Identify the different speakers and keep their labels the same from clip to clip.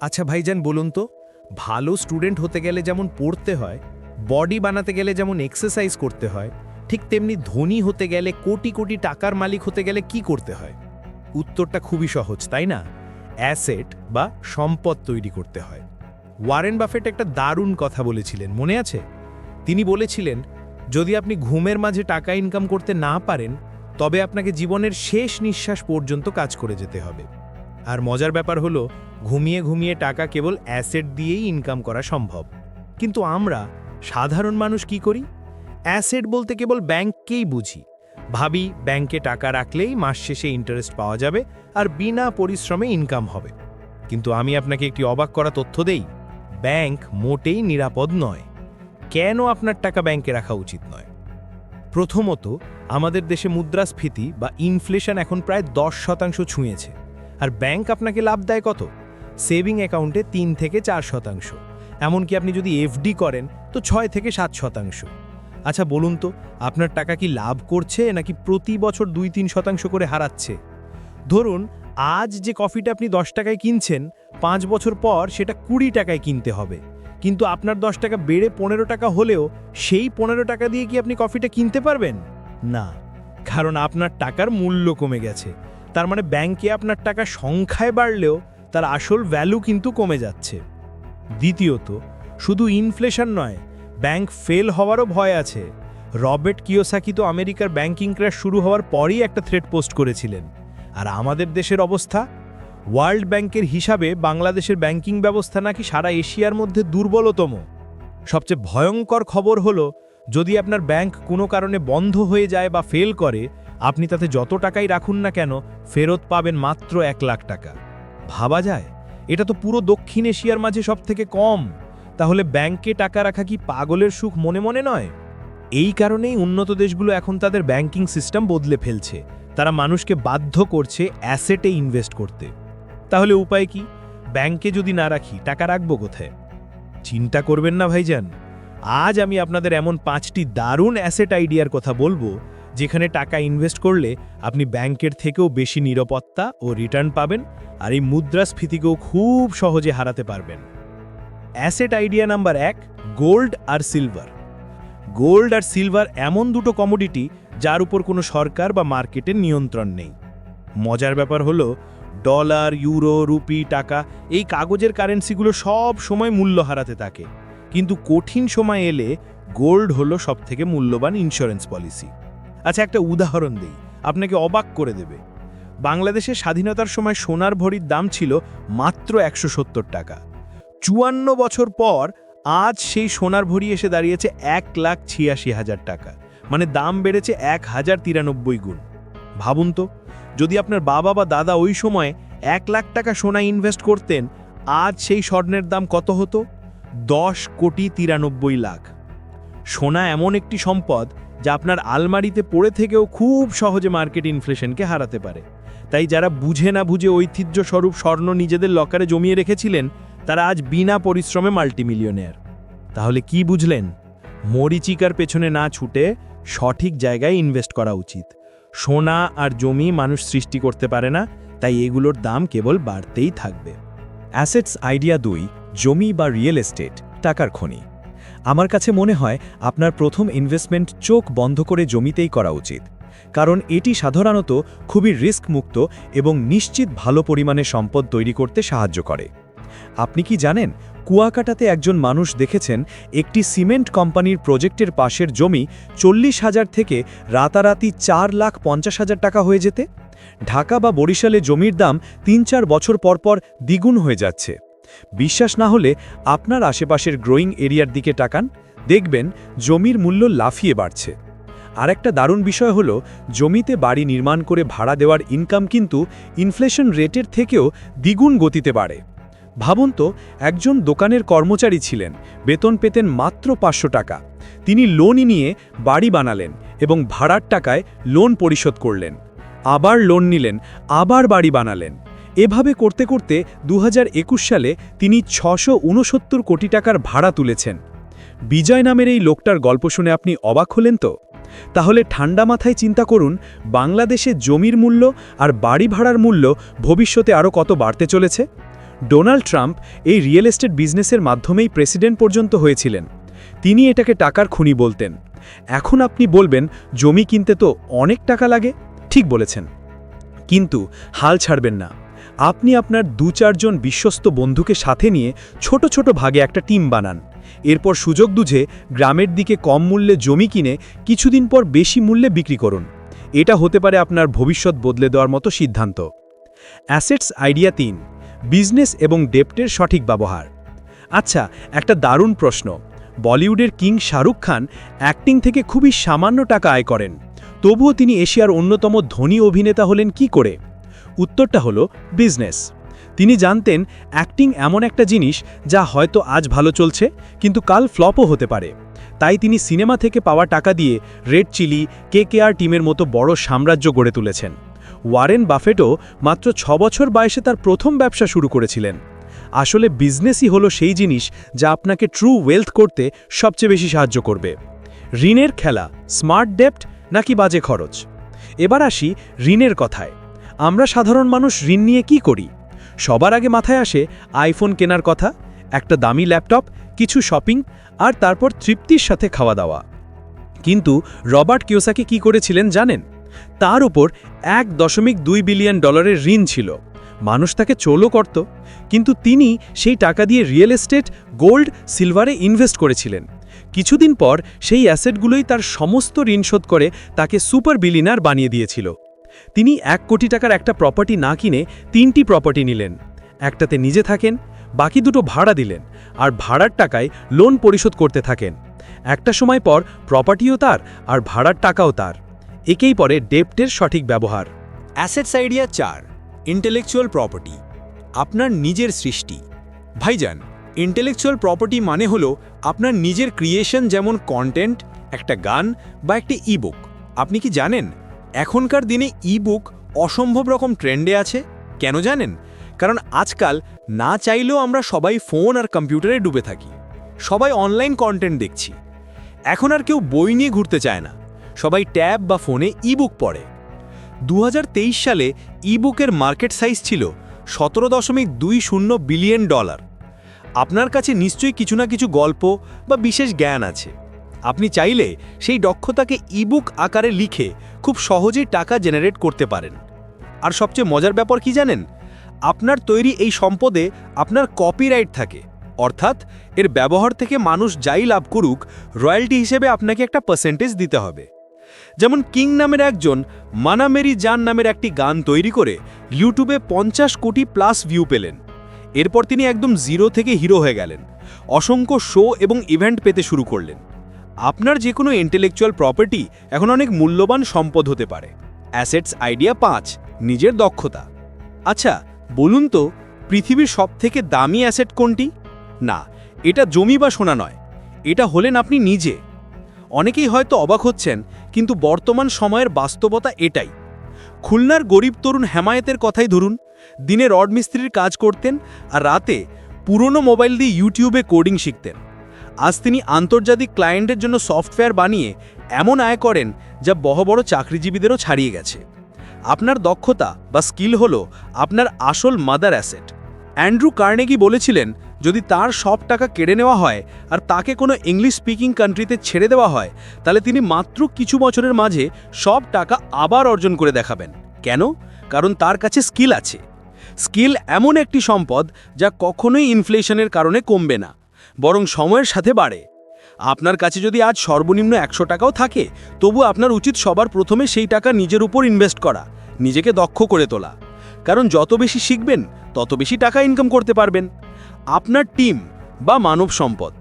Speaker 1: আচ্ছা ভাইজান, বলুন তো, ভালো স্টুডেন্ট হতে গেলে যেমন পড়তে হয়, বডি বানাতে গেলে যেমন এক্সারসাইজ করতে হয়, ঠিক তেমনি ধনী হতে গেলে কোটি কোটি টাকার মালিক হতে গেলে কি করতে হয়? উত্তরটা খুবই সহজ, তাই না? অ্যাসেট বা সম্পদ তৈরি করতে হয়। ওয়ারেন বাফেট একটা দারুণ কথা বলেছিলেন, মনে আছে? তিনি বলেছিলেন, যদি আপনি ঘুমের মাঝে টাকা ইনকাম করতে না পারেন, তবে আপনাকে জীবনের শেষ নিঃশ্বাস পর্যন্ত কাজ করে যেতে হবে। আর মজার ব্যাপার হলো, ঘুমিয়ে ঘুমিয়ে টাকা কেবল অ্যাসেট দিয়েই ইনকাম করা সম্ভব। কিন্তু আমরা, সাধারণ মানুষ কি করি? অ্যাসেট বলতে কেবল ব্যাংককেই বুঝি। ভাবি, ব্যাংকে টাকা রাখলেই মাস শেষে ইন্টারেস্ট পাওয়া যাবে আর বিনা পরিশ্রমে ইনকাম হবে। কিন্তু আমি আপনাকে একটি অবাক করা তথ্য দেই, ব্যাংক মোটেই নিরাপদ নয়। কেন আপনার টাকা ব্যাংকে রাখা উচিত নয়? প্রথমত, আমাদের দেশে মুদ্রাস্ফীতি বা ইনফ্লেশন এখন প্রায় দশ শতাংশ ছুঁয়েছে। আর ব্যাংক আপনাকে লাভ দেয় কত? সেভিং অ্যাকাউন্টে তিন থেকে চার শতাংশ। এমনকি আপনি যদি এফডি করেন, তো ছয় থেকে সাত শতাংশ। আচ্ছা বলুন তো, আপনার টাকা কি লাভ করছে, নাকি প্রতি বছর দুই তিন শতাংশ করে হারাচ্ছে? ধরুন, আজ যে কফিটা আপনি দশ টাকায় কিনছেন, পাঁচ বছর পর সেটা কুড়ি টাকায় কিনতে হবে। কিন্তু আপনার দশ টাকা বেড়ে পনেরো টাকা হলেও, সেই পনেরো টাকা দিয়ে কি আপনি কফিটা কিনতে পারবেন? না। কারণ আপনার টাকার মূল্য কমে গেছে। তার মানে ব্যাংকে আপনার টাকা সংখ্যায় বাড়লেও তার আসল ভ্যালু কিন্তু কমে যাচ্ছে। দ্বিতীয়ত, শুধু ইনফ্লেশন নয় ব্যাংক ফেল হওয়ারও ভয় আছে। রবার্ট কিওসাকি তো আমেরিকার ব্যাংকিং ক্র্যাশ শুরু হওয়ার পরই একটা থ্রেড পোস্ট করেছিলেন। আর আমাদের দেশের অবস্থা? ওয়ার্ল্ড ব্যাংকের হিসাবে বাংলাদেশের ব্যাংকিং ব্যবস্থা নাকি সারা এশিয়ার মধ্যে দুর্বলতম। সবচেয়ে ভয়ঙ্কর খবর হলো, যদি আপনার ব্যাংক কোনো কারণে বন্ধ হয়ে যায় বা ফেল করে আপনি তাতে যত টাকাই রাখুন না কেন, ফেরত পাবেন মাত্র এক লাখ টাকা। ভাবা যায়? এটা তো পুরো দক্ষিণ এশিয়ার মাঝে সব থেকে কম। তাহলে ব্যাংকে টাকা রাখা কি পাগলের সুখ মনে মনে নয়? এই কারণেই উন্নত দেশগুলো এখন তাদের ব্যাংকিং সিস্টেম বদলে ফেলছে। তারা মানুষকে বাধ্য করছে অ্যাসেটে ইনভেস্ট করতে। তাহলে উপায় কি? ব্যাংকে যদি না রাখি, টাকা রাখব কোথায়? চিন্তা করবেন না, ভাইজান। আজ আমি আপনাদের এমন পাঁচটি দারুণ অ্যাসেট আইডিয়ার কথা বলব যেখানে টাকা ইনভেস্ট করলে আপনি ব্যাংকের থেকেও বেশি নিরাপত্তা ও রিটার্ন পাবেন আর এই মুদ্রাস্ফীতিকেও খুব সহজে হারাতে পারবেন। অ্যাসেট আইডিয়া নাম্বার এক গোল্ড আর সিলভার গোল্ড আর সিলভার এমন দুটো কমোডিটি যার উপর কোনো সরকার বা মার্কেটের নিয়ন্ত্রণ নেই। মজার ব্যাপার হলো ডলার ইউরো রুপি টাকা এই কাগজের কারেন্সিগুলো সব সময় মূল্য হারাতে থাকে। কিন্তু কঠিন সময় এলে গোল্ড হলো সবথেকে মূল্যবান ইন্স্যুরেন্স পলিসি আচ্ছা একটা উদাহরণ দিই। আপনাকে অবাক করে দেবে। বাংলাদেশের স্বাধীনতার সময় সোনার ভরির দাম ছিল মাত্র একশো সত্তর টাকা। চুয়ান্ন বছর পর আজ সেই সোনার ভরি এসে দাঁড়িয়েছে এক লাখ ছিয়াশি হাজার টাকা। মানে দাম বেড়েছে এক হাজার তিরানব্বই গুণ। ভাবুন তো, যদি আপনার বাবা বা দাদা ওই সময় এক লাখ টাকা সোনা ইনভেস্ট করতেন, আজ সেই স্বর্ণের দাম কত হতো? দশ কোটি তিরানব্বই লাখ। সোনা এমন একটি সম্পদ যা আপনার আলমারিতে পড়ে থেকেও খুব সহজে মার্কেট ইনফ্লেশনকে হারাতে পারে। তাই যারা বুঝে না বুঝে ঐতিহ্য স্বরূপ স্বর্ণ নিজেদের লকারে জমিয়ে রেখেছিলেন, তারা আজ বিনা পরিশ্রমে মাল্টিমিলিয়নেয়ার। তাহলে কি বুঝলেন? মরিচিকার পেছনে না ছুটে সঠিক জায়গায় ইনভেস্ট করা উচিত। সোনা আর জমি মানুষ সৃষ্টি করতে পারে না, তাই এগুলোর দাম কেবল বাড়তেই থাকবে।
Speaker 2: অ্যাসেটস আইডিয়া দুই, জমি বা রিয়েল এস্টেট, টাকার খনি। আমার কাছে মনে হয় আপনার প্রথম ইনভেস্টমেন্ট চোখ বন্ধ করে জমিতেই করা উচিত। কারণ এটি সাধারণত খুবই রিস্ক মুক্ত এবং নিশ্চিত ভালো পরিমাণে সম্পদ তৈরি করতে সাহায্য করে। আপনি কি জানেন, কুয়াকাটাতে একজন মানুষ দেখেছেন, একটি সিমেন্ট কোম্পানির প্রজেক্টের পাশের জমি চল্লিশ হাজার থেকে রাতারাতি চার লাখ পঞ্চাশ হাজার টাকা হয়ে যেতে? ঢাকা বা বরিশালে জমির দাম তিন চার বছর পরপর দ্বিগুণ হয়ে যাচ্ছে। বিশ্বাস না হলে আপনার আশেপাশের গ্রোয়িং এরিয়ার দিকে তাকান, দেখবেন জমির মূল্য লাফিয়ে বাড়ছে। আর একটা দারুণ বিষয় হলো, জমিতে বাড়ি নির্মাণ করে ভাড়া দেওয়ার ইনকাম কিন্তু ইনফ্লেশন রেটের থেকেও দ্বিগুণ গতিতে বাড়ে। ভাবুন তো, একজন দোকানের কর্মচারী ছিলেন, বেতন পেতেন মাত্র পাঁচশো টাকা। তিনি লোনই নিয়ে বাড়ি বানালেন এবং ভাড়ার টাকায় লোন পরিশোধ করলেন। আবার লোন নিলেন, আবার বাড়ি বানালেন। এভাবে করতে করতে দু হাজার একুশ সালে তিনি ছশো কোটি টাকার ভাড়া তুলেছেন। বিজয় নামের এই লোকটার গল্প শুনে আপনি অবাক হলেন তো? তাহলে ঠান্ডা মাথায় চিন্তা করুন, বাংলাদেশে জমির মূল্য আর বাড়ি ভাড়ার মূল্য ভবিষ্যতে আরও কত বাড়তে চলেছে? ডোনাল্ড ট্রাম্প এই রিয়েল এস্টেট বিজনেসের মাধ্যমেই প্রেসিডেন্ট পর্যন্ত হয়েছিলেন। তিনি এটাকে টাকার খুনি বলতেন। এখন আপনি বলবেন, জমি কিনতে তো অনেক টাকা লাগে? ঠিক বলেছেন। কিন্তু হাল ছাড়বেন না। আপনি আপনার দু চারজন বিশ্বস্ত বন্ধুকে সাথে নিয়ে ছোট ছোট ভাগে একটা টিম বানান। এরপর সুযোগ বুঝে গ্রামের দিকে কম মূল্যে জমি কিনে কিছুদিন পর বেশি মূল্যে বিক্রি করুন। এটা হতে পারে আপনার ভবিষ্যৎ বদলে দেওয়ার মতো সিদ্ধান্ত। অ্যাসেটস আইডিয়া তিন, বিজনেস এবং ডেপ্টের সঠিক ব্যবহার। আচ্ছা একটা দারুণ প্রশ্ন। বলিউডের কিং শাহরুখ খান অ্যাক্টিং থেকে খুবই সামান্য টাকা আয় করেন। তবুও তিনি এশিয়ার অন্যতম ধনী অভিনেতা হলেন কি করে? উত্তরটা হলো বিজনেস তিনি জানতেন অ্যাক্টিং এমন একটা জিনিস যা হয়তো আজ ভালো চলছে, কিন্তু কাল ফ্লপও হতে পারে। তাই তিনি সিনেমা থেকে পাওয়া টাকা দিয়ে রেড চিলি কে কেআর টিমের মতো বড় সাম্রাজ্য গড়ে তুলেছেন। ওয়ারেন বাফেটও মাত্র ছ বছর বয়সে তার প্রথম ব্যবসা শুরু করেছিলেন। আসলে বিজনেসই হলো সেই জিনিস যা আপনাকে ট্রু ওয়েলথ করতে সবচেয়ে বেশি সাহায্য করবে। ঋণের খেলা স্মার্ট ডেপ্ট নাকি বাজে খরচ? এবার আসি ঋণের কথায়। আমরা সাধারণ মানুষ ঋণ নিয়ে কি করি? সবার আগে মাথায় আসে আইফোন কেনার কথা, একটা দামি ল্যাপটপ, কিছু শপিং, আর তারপর তৃপ্তির সাথে খাওয়া দাওয়া। কিন্তু রবার্ট কিওসাকি কি করেছিলেন জানেন? তার উপর এক দশমিক দুই বিলিয়ন ডলারের ঋণ ছিল। মানুষ তাকে চোলও করত, কিন্তু তিনি সেই টাকা দিয়ে রিয়েল এস্টেট, গোল্ড, সিলভারে ইনভেস্ট করেছিলেন। কিছুদিন পর সেই অ্যাসেটগুলোই তার সমস্ত ঋণ শোধ করে তাকে সুপার বিলিনার বানিয়ে দিয়েছিল। তিনি এক কোটি টাকার একটা প্রপার্টি না কিনে তিনটি প্রপার্টি নিলেন। একটাতে নিজে থাকেন, বাকি দুটো ভাড়া দিলেন আর ভাড়ার টাকায় লোন পরিশোধ করতে থাকেন। একটা সময় পর প্রপার্টিও তার আর ভাড়ার টাকাও তার। একেই পরে ডেপ্টের সঠিক ব্যবহার।
Speaker 3: অ্যাসেটস আইডিয়া চার ইন্টেলেকচুয়াল প্রপার্টি আপনার নিজের সৃষ্টি। ভাইজান ইন্টেলেকচুয়াল প্রপার্টি মানে হলো আপনার নিজের ক্রিয়েশন যেমন কন্টেন্ট একটা গান বা একটি ইবুক আপনি কি জানেন? এখনকার দিনে ইবুক অসম্ভব রকম ট্রেন্ডে আছে, কেন জানেন? কারণ আজকাল না চাইলেও আমরা সবাই ফোন আর কম্পিউটারে ডুবে থাকি। সবাই অনলাইন কন্টেন্ট দেখছি। এখন আর কেউ বই নিয়ে ঘুরতে চায় না। সবাই ট্যাব বা ফোনে ইবুক পড়ে। দু হাজার তেইশ সালে ইবুকের মার্কেট সাইজ ছিল সতেরো দশমিক দুই শূন্য বিলিয়ন ডলার আপনার কাছে নিশ্চয়ই কিছু না কিছু গল্প বা বিশেষ জ্ঞান আছে। আপনি চাইলে সেই দক্ষতাকে ইবুক আকারে লিখে খুব সহজেই টাকা জেনারেট করতে পারেন। আর সবচেয়ে মজার ব্যাপার কি জানেন? আপনার তৈরি এই সম্পদে আপনার কপিরাইট থাকে। অর্থাৎ এর ব্যবহার থেকে মানুষ যাই লাভ করুক রয়্যালটি হিসেবে আপনাকে একটা পার্সেন্টেজ দিতে হবে। যেমন কিং নামের একজন মানামেরি জান নামের একটি গান তৈরি করে ইউটিউবে পঞ্চাশ কোটি প্লাস ভিউ পেলেন। এরপর তিনি একদম জিরো থেকে হিরো হয়ে গেলেন। অসংখ্য শো এবং ইভেন্ট পেতে শুরু করলেন। আপনার যে কোনো ইন্টেলেকচুয়াল প্রপার্টি এখন অনেক মূল্যবান সম্পদ হতে পারে। অ্যাসেটস আইডিয়া পাঁচ, নিজের দক্ষতা। আচ্ছা বলুন তো, পৃথিবীর সবথেকে দামি অ্যাসেট কোনটি? না, এটা জমি বা সোনা নয়, এটা হলেন আপনি নিজে। অনেকেই হয়তো অবাক হচ্ছেন, কিন্তু বর্তমান সময়ের বাস্তবতা এটাই। খুলনার গরিব তরুণ হেমায়েতের কথাই ধরুন, দিনে রড মিস্ত্রির কাজ করতেন আর রাতে পুরনো মোবাইল দিয়ে ইউটিউবে কোডিং শিখতেন। আজ তিনি আন্তর্জাতিক ক্লায়েন্টের জন্য সফটওয়্যার বানিয়ে এমন আয় করেন যা বড় বড় চাকরিজীবীদেরও ছাড়িয়ে গেছে। আপনার দক্ষতা বা স্কিল হল আপনার আসল মাদার অ্যাসেট অ্যান্ড্রু কার্নেগি বলেছিলেন, যদি তার সব টাকা কেড়ে নেওয়া হয় আর তাকে কোনো ইংলিশ স্পিকিং কান্ট্রিতে ছেড়ে দেওয়া হয়, তাহলে তিনি মাত্র কিছু বছরের মাঝে সব টাকা আবার অর্জন করে দেখাবেন। কেন? কারণ তার কাছে স্কিল আছে। স্কিল এমন একটি সম্পদ যা কখনোই ইনফ্লেশনের কারণে কমবে না। বরং সময়ের সাথে বাড়ে। আপনার কাছে যদি আজ সর্বনিম্ন একশো টাকাও থাকে, তবু আপনার উচিত সবার প্রথমে সেই টাকা নিজের উপর ইনভেস্ট করা, নিজেকে দক্ষ করে তোলা। কারণ যত বেশি শিখবেন, তত বেশি টাকা ইনকাম করতে পারবেন। আপনার টিম বা মানব সম্পদ।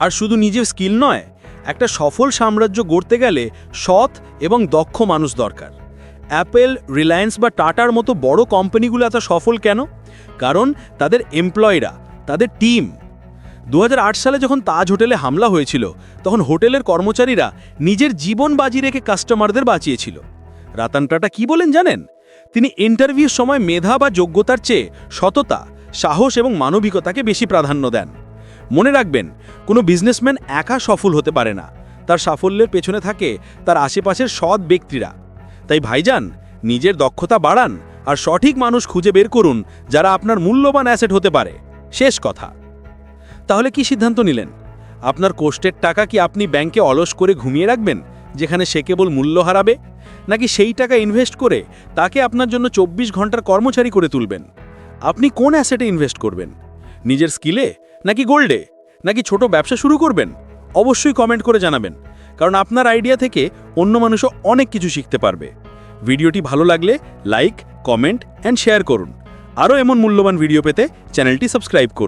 Speaker 3: আর শুধু নিজের স্কিল নয়, একটা সফল সাম্রাজ্য গড়তে গেলে সৎ এবং দক্ষ মানুষ দরকার। অ্যাপেল রিলায়েন্স বা টাটার মতো বড় কোম্পানিগুলো এত সফল কেন? কারণ তাদের এমপ্লয়িরা তাদের টিম দু হাজার আট সালে যখন তাজ হোটেলে হামলা হয়েছিল, তখন হোটেলের কর্মচারীরা নিজের জীবন বাজি রেখে কাস্টমারদের বাঁচিয়েছিল। রাতান টাটা কি বলেন জানেন? তিনি ইন্টারভিউর সময় মেধা বা যোগ্যতার চেয়ে সততা, সাহস এবং মানবিকতাকে বেশি প্রাধান্য দেন। মনে রাখবেন, কোনো বিজনেসম্যান একা সফল হতে পারে না। তার সাফল্যের পেছনে থাকে তার আশেপাশের সৎ ব্যক্তিরা। তাই ভাইজান, নিজের দক্ষতা বাড়ান আর সঠিক মানুষ খুঁজে বের করুন যারা আপনার মূল্যবান অ্যাসেট হতে পারে। শেষ কথা। তাহলে কি সিদ্ধান্ত নিলেন? আপনার কোষ্টের টাকা কি আপনি ব্যাংকে অলস করে ঘুমিয়ে রাখবেন, যেখানে সে কেবল মূল্য হারাবে? নাকি সেই টাকা ইনভেস্ট করে তাকে আপনার জন্য চব্বিশ ঘণ্টার কর্মচারী করে তুলবেন? আপনি কোন অ্যাসেটে ইনভেস্ট করবেন? নিজের স্কিলে নাকি গোল্ডে নাকি ছোট ব্যবসা শুরু করবেন? অবশ্যই কমেন্ট করে জানাবেন, কারণ আপনার আইডিয়া থেকে অন্য মানুষও অনেক কিছু শিখতে পারবে। ভিডিওটি ভালো লাগলে লাইক কমেন্ট অ্যান্ড শেয়ার করুন। আরও এমন মূল্যবান ভিডিও পেতে চ্যানেলটি সাবস্ক্রাইব করুন।